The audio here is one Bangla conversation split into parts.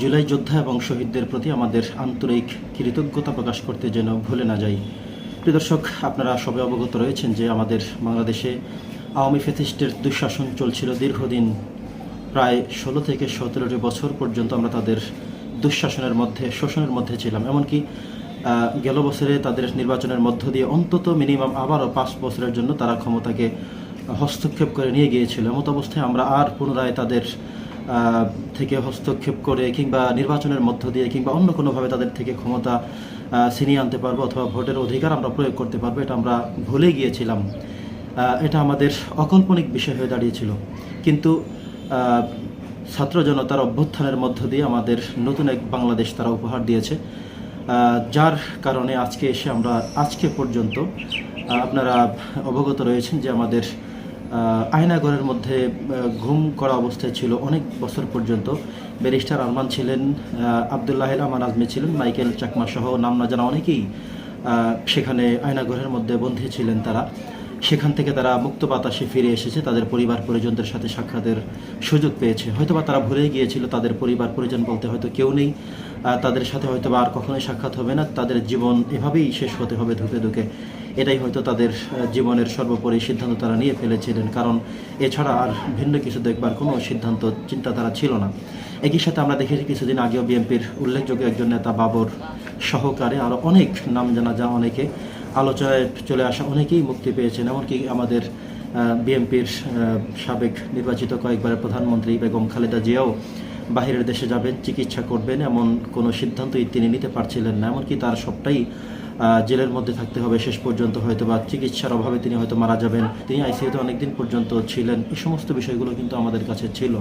জুলাই যোদ্ধা এবং শহীদদের প্রতি আমাদের আন্তরিক কৃতজ্ঞতা প্রকাশ করতে যেন ভুলে না যাই। প্রিয় দর্শক, আপনারা সবে অবগত রয়েছেন যে আমাদের বাংলাদেশে আওয়ামী ফেসিস্টের দুঃশাসন চলছিল দীর্ঘদিন। প্রায় ষোলো থেকে সতেরোটি বছর পর্যন্ত আমরা তাদের দুঃশাসনের মধ্যে, শোষণের মধ্যে ছিলাম। এমনকি গেল বছরে তাদের নির্বাচনের মধ্য দিয়ে অন্তত মিনিমাম আবারও পাঁচ বছরের জন্য তারা ক্ষমতাকে হস্তক্ষেপ করে নিয়ে গিয়েছিল। এমত অবস্থায় আমরা আর পুনরায় তাদের থেকে হস্তক্ষেপ করে কিংবা নির্বাচনের মধ্য দিয়ে কিংবা অন্য কোনোভাবে তাদের থেকে ক্ষমতা ছিনিয়ে আনতে পারব অথবা ভোটের অধিকার আমরা প্রয়োগ করতে পারব, এটা আমরা ভুলে গিয়েছিলাম। এটা আমাদের অকল্পনিক বিষয় হয়ে দাঁড়িয়েছিল। কিন্তু ছাত্র জনতার অভ্যুত্থানের মধ্য দিয়ে আমাদের নতুন এক বাংলাদেশ তারা উপহার দিয়েছে। যার কারণে আজকে এসে আমরা আজকে পর্যন্ত আপনারা অবগত রয়েছেন যে আমাদের আহ, আয়নাঘরের মধ্যে ঘুম করা অবস্থায় ছিল অনেক বছর পর্যন্ত। ব্যারিস্টার আরমান ছিলেন আহ, আবদুল্লাহ আমান আজমি ছিলেন মাইকেল চাকমা সহ নাম না জানা অনেকেই সেখানে আয়নাঘরের মধ্যে বন্দী ছিলেন তারা। সেখান থেকে তারা মুক্ত বাতাসে ফিরে এসেছে তাদের পরিবার পরিজনদের সাথে সাক্ষাতের সুযোগ পেয়েছে। হয়তোবা তারা ভুলে গিয়েছিল তাদের পরিবার পরিজন বলতে হয়তো কেউ নেই তাদের সাথে হয়তো বা আর কখনোই সাক্ষাৎ হবে না তাদের জীবন এভাবেই শেষ হতে হবে ধুকে ধুকে। এটাই হয়তো তাদের জীবনের সর্বোপরি সিদ্ধান্ত তারা নিয়ে ফেলেছিলেন। কারণ এছাড়া আর ভিন্ন কিছু দেখবার কোনো সিদ্ধান্ত, চিন্তাধারা ছিল না। একই সাথে আমরা দেখেছি কিছুদিন আগেও বিএনপির উল্লেখযোগ্য একজন নেতা বাবর সহকারে আরও অনেক নাম জানা যা অনেকে, আলোচনায় চলে আসা অনেকেই মুক্তি পেয়েছেন। এমনকি আমাদের বিএনপির সাবেক নির্বাচিত কয়েকবারের প্রধানমন্ত্রী বেগম খালেদা জিয়াও বাহিরের দেশে যাবেন, চিকিৎসা করবেন, এমন কোনো সিদ্ধান্তই তিনি নিতে পারছিলেন না। এমনকি তার সবটাই জেলের মধ্যে থাকতে হবে। শেষ পর্যন্ত হয়তো বা চিকিৎসার অভাবে তিনি হয়তো মারা যাবেন। তিনি আইসিইউতে অনেকদিন পর্যন্ত ছিলেন। এই সমস্ত বিষয়গুলো কিন্তু আমাদের কাছে ছিল।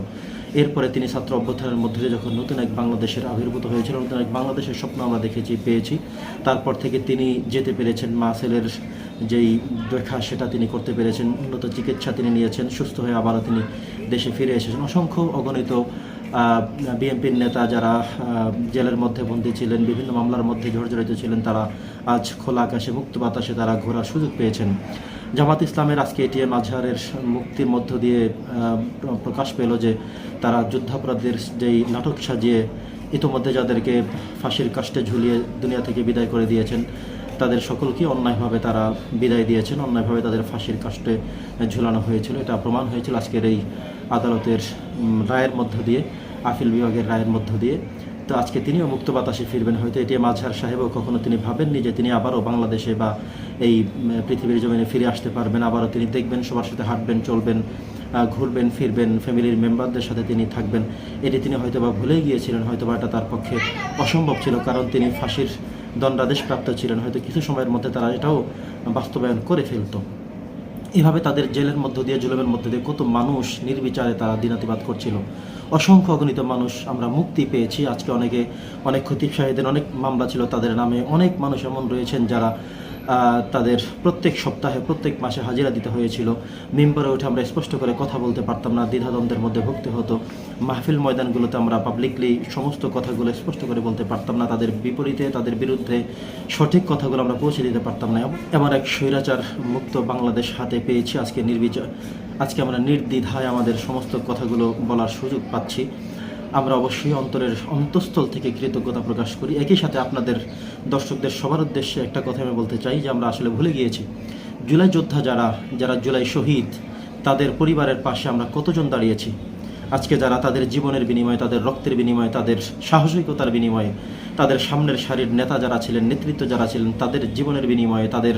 এরপরে তিনি ছাত্র অভ্যুত্থানের মধ্যে যখন নতুন এক বাংলাদেশের আবির্ভূত হয়েছিল, নতুন এক বাংলাদেশের স্বপ্ন আমরা দেখেছি, পেয়েছি। তারপর থেকে তিনি যেতে পেরেছেন মাসেলের যেই দেখা, সেটা তিনি করতে পেরেছেন। উন্নত চিকিৎসা তিনি নিয়েছেন। সুস্থ হয়ে আবারও তিনি দেশে ফিরে এসেছেন। অসংখ্য অগণিত বিএনপির নেতা যারা জেলের মধ্যে বন্দী ছিলেন, বিভিন্ন মামলার মধ্যে জর্জরিত ছিলেন, তারা আজ খোলা আকাশে, মুক্ত বাতাসে তারা ঘোরার সুযোগ পেয়েছেন। জামাত ইসলামের আজকে এটিএম আজহারের মুক্তির মধ্য দিয়ে প্রকাশ পেল যে তারা যুদ্ধাপরাধীদের যেই নাটক সাজিয়ে ইতোমধ্যে যাদেরকে ফাঁসির কাষ্টে ঝুলিয়ে দুনিয়া থেকে বিদায় করে দিয়েছেন তাদের সকলকে অন্যায়ভাবে তারা বিদায় দিয়েছেন, অন্যায়ভাবে তাদের ফাঁসির কাষ্টে ঝুলানো হয়েছিল। এটা প্রমাণ হয়েছিল আজকের এই আদালতের রায়ের মধ্য দিয়ে, আপিল বিভাগের রায়ের মধ্য দিয়ে। তো আজকে তিনিও মুক্ত বাতাসে ফিরবেন, হয়তো এটি মাঝহার সাহেবও কখনো তিনি ভাবেননি যে তিনি আবারও বাংলাদেশে বা এই পৃথিবীর জমিনে ফিরে আসতে পারবেন। আবারও তিনি দেখবেন, সবার সাথে হাঁটবেন, চলবেন ঘুরবেন, ফিরবেন, ফ্যামিলির মেম্বারদের সাথে তিনি থাকবেন। এটি তিনি হয়তোবা ভুলে গিয়েছিলেন, হয়তোবা এটা তার পক্ষে অসম্ভব ছিল, কারণ তিনি ফাঁসির দণ্ডাদেশ প্রাপ্ত ছিলেন। হয়তো কিছু সময়ের মধ্যে তারা এটাও বাস্তবায়ন করে ফেলত। এভাবে তাদের জেলের মধ্য দিয়ে, জুলুমের মধ্য দিয়ে কত মানুষ নির্বিচারে তারা দিনাতিবাদ করছিল। অসংখ্য অগণিত মানুষ আমরা মুক্তি পেয়েছি। আজকে অনেকে অনেক খতিব সাহেদের অনেক মামলা ছিল তাদের নামে। অনেক মানুষ এমন রয়েছেন যারা তাদের প্রত্যেক সপ্তাহে, প্রত্যেক মাসে হাজিরা দিতে হয়েছিল। মেম্বারে উঠে আমরা স্পষ্ট করে কথা বলতে পারতাম না, দ্বিধাদ্বন্দ্বের মধ্যে ভুগতে হতো। মাহফিল ময়দানগুলোতে আমরা পাবলিকলি সমস্ত কথাগুলো স্পষ্ট করে বলতে পারতাম না, তাদের বিপরীতে, তাদের বিরুদ্ধে সঠিক কথাগুলো আমরা পৌঁছে দিতে পারতাম না। এমন এক স্বৈরাচার মুক্ত বাংলাদেশ হাতে পেয়েছি। আজকে নির্বিচার, আজকে আমরা নির্দ্বিধায় আমাদের সমস্ত কথাগুলো বলার সুযোগ পাচ্ছি। আমরা অবশ্যই অন্তরের অন্তঃস্থল থেকে কৃতজ্ঞতা প্রকাশ করি। একই সাথে আপনাদের দর্শকদের সবার উদ্দেশ্যে একটা কথা আমি বলতে চাই, যে আমরা আসলে ভুলে গিয়েছি। জুলাই যোদ্ধা যারা যারা জুলাই শহীদ, তাদের পরিবারের পাশে আমরা কতজন দাঁড়িয়েছি? আজকে যারা তাদের জীবনের বিনিময়ে, তাদের রক্তের বিনিময়ে, তাদের সাহসিকতার বিনিময়ে, তাদের সামনের সারির নেতা যারা ছিলেন, নেতৃত্ব যারা ছিলেন, তাদের জীবনের বিনিময়ে, তাদের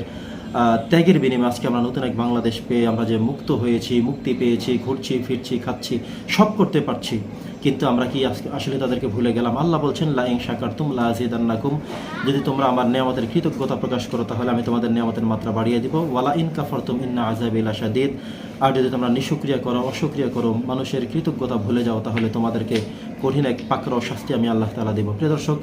ত্যাগের বিনিময়ে আজকে আমরা নতুন এক বাংলাদেশ পেয়ে আমরা যে মুক্ত হয়েছি, মুক্তি পেয়েছি, ঘুরছি, ফিরছি, খাচ্ছি, সব করতে পারছি। কিন্তু আমরা কি আসলে তাদেরকে ভুলে গেলাম? আল্লাহ বলছেন লা ইং শাকার তুম লাজিদান্নাকুম যদি তোমরা আমার নিয়ামতের কৃতজ্ঞতা প্রকাশ করো, তাহলে আমি তোমাদের নিয়ামতের মাত্রা বাড়িয়ে দিব। ওয়ালা ইন কাফারতুম ইন্না আযাবিল আশাদীদ আর যদি তোমরা নিষ্ক্রিয়া করো, অসক্রিয়া করো, মানুষের কৃতজ্ঞতা ভুলে যাও, তাহলে তোমাদেরকে কঠিন এক পাকর অশাস্তি আমি আল্লাহ তালা দেব। প্রিয় দর্শক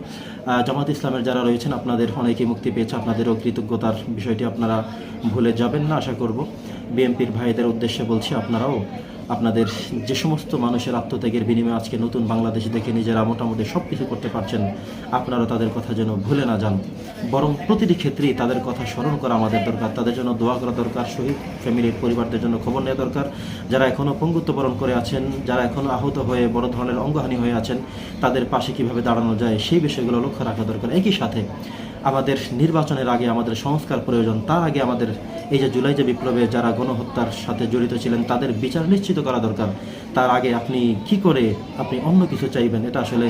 জামাত ইসলামের যারা রয়েছেন, আপনাদের অনেকেই মুক্তি পেয়েছে। আপনাদেরও কৃতজ্ঞতার বিষয়টি আপনারা ভুলে যাবেন না, আশা করব। বিএমপির ভাইদের উদ্দেশ্যে বলছি, আপনারাও আপনাদের যে সমস্ত মানুষের আত্মত্যাগের বিনিময়ে আজকে নতুন বাংলাদেশ দেখে নিজেরা মোটামুটি সব কিছু করতে পারছেন, আপনারা তাদের কথা যেন ভুলে না যান। বরং প্রতিটি ক্ষেত্রেই তাদের কথা স্মরণ করা আমাদের দরকার, তাদের জন্য দোয়া করা দরকার, শহীদ ফ্যামিলির পরিবারদের জন্য খবর নেওয়া দরকার। যারা এখনও পঙ্গুত্ব বরণ করে আছেন, যারা এখনও আহত হয়ে বড় ধরনের অঙ্গহানি হয়ে আছেন, তাদের পাশে কীভাবে দাঁড়ানো যায় সেই বিষয়গুলো লক্ষ্য রাখা দরকার। একই সাথে আমাদের নির্বাচনের আগে আমাদের সংস্কার প্রয়োজন, তার আগে আমাদের এই যে জুলাই যে বিপ্লবে যারা গণহত্যার সাথে জড়িত ছিলেন, তাদের বিচার নিশ্চিত করা দরকার। তার আগে আপনি কি করে আপনি অন্য কিছু চাইবেন, এটা আসলে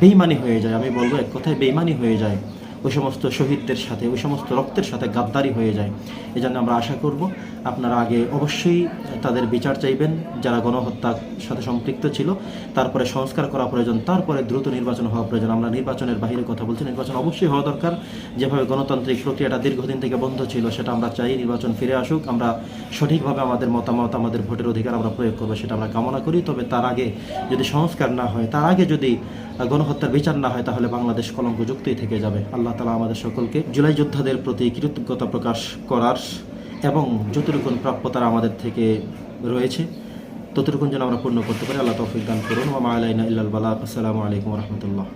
বেইমানি হয়ে যায়। আমি বলব এক কথায় বেইমানি হয়ে যায়। ওই সমস্ত শহীদদের সাথে, ওই সমস্ত রক্তের সাথে গাদ্দারি হয়ে যায়। এই জন্য আমরা আশা করব আপনারা আগে অবশ্যই তাদের বিচার চাইবেন। যারা গণহত্যার সাথে সম্পৃক্ত ছিল, তারপরে সংস্কার করা প্রয়োজন, তারপরে দ্রুত নির্বাচন হওয়া প্রয়োজন। আমরা নির্বাচনের বাইরে কথা বলছি, নির্বাচন অবশ্যই হওয়া দরকার। যেভাবে গণতান্ত্রিক প্রক্রিয়াটা দীর্ঘদিন থেকে বন্ধ ছিল, সেটা আমরা চাই নির্বাচন ফিরে আসুক। আমরা সঠিকভাবে আমাদের মতামত, আমাদের ভোটের অধিকার আমরা প্রয়োগ করব, সেটা আমরা কামনা করি। তবে তার আগে যদি সংস্কার না হয়, তার আগে যদি গণহত্যার বিচার না হয়, তাহলে বাংলাদেশ কলঙ্কযুক্তই থেকে যাবে। আল্লাহ তালা আমাদের সকলকে জুলাই যোদ্ধাদের প্রতি কৃতজ্ঞতা প্রকাশ করার এবং যতটুকুন প্রাপ্যতার আমাদের থেকে রয়েছে, ততটুকুন যেন আমরা পূর্ণ করতে পারি। আল্লাহ তৌফিক দান করুন। ওয়া মা আলাইনা ইল্লাল বালাক আসসালামু আলাইকুম রহমতুল্লাহ।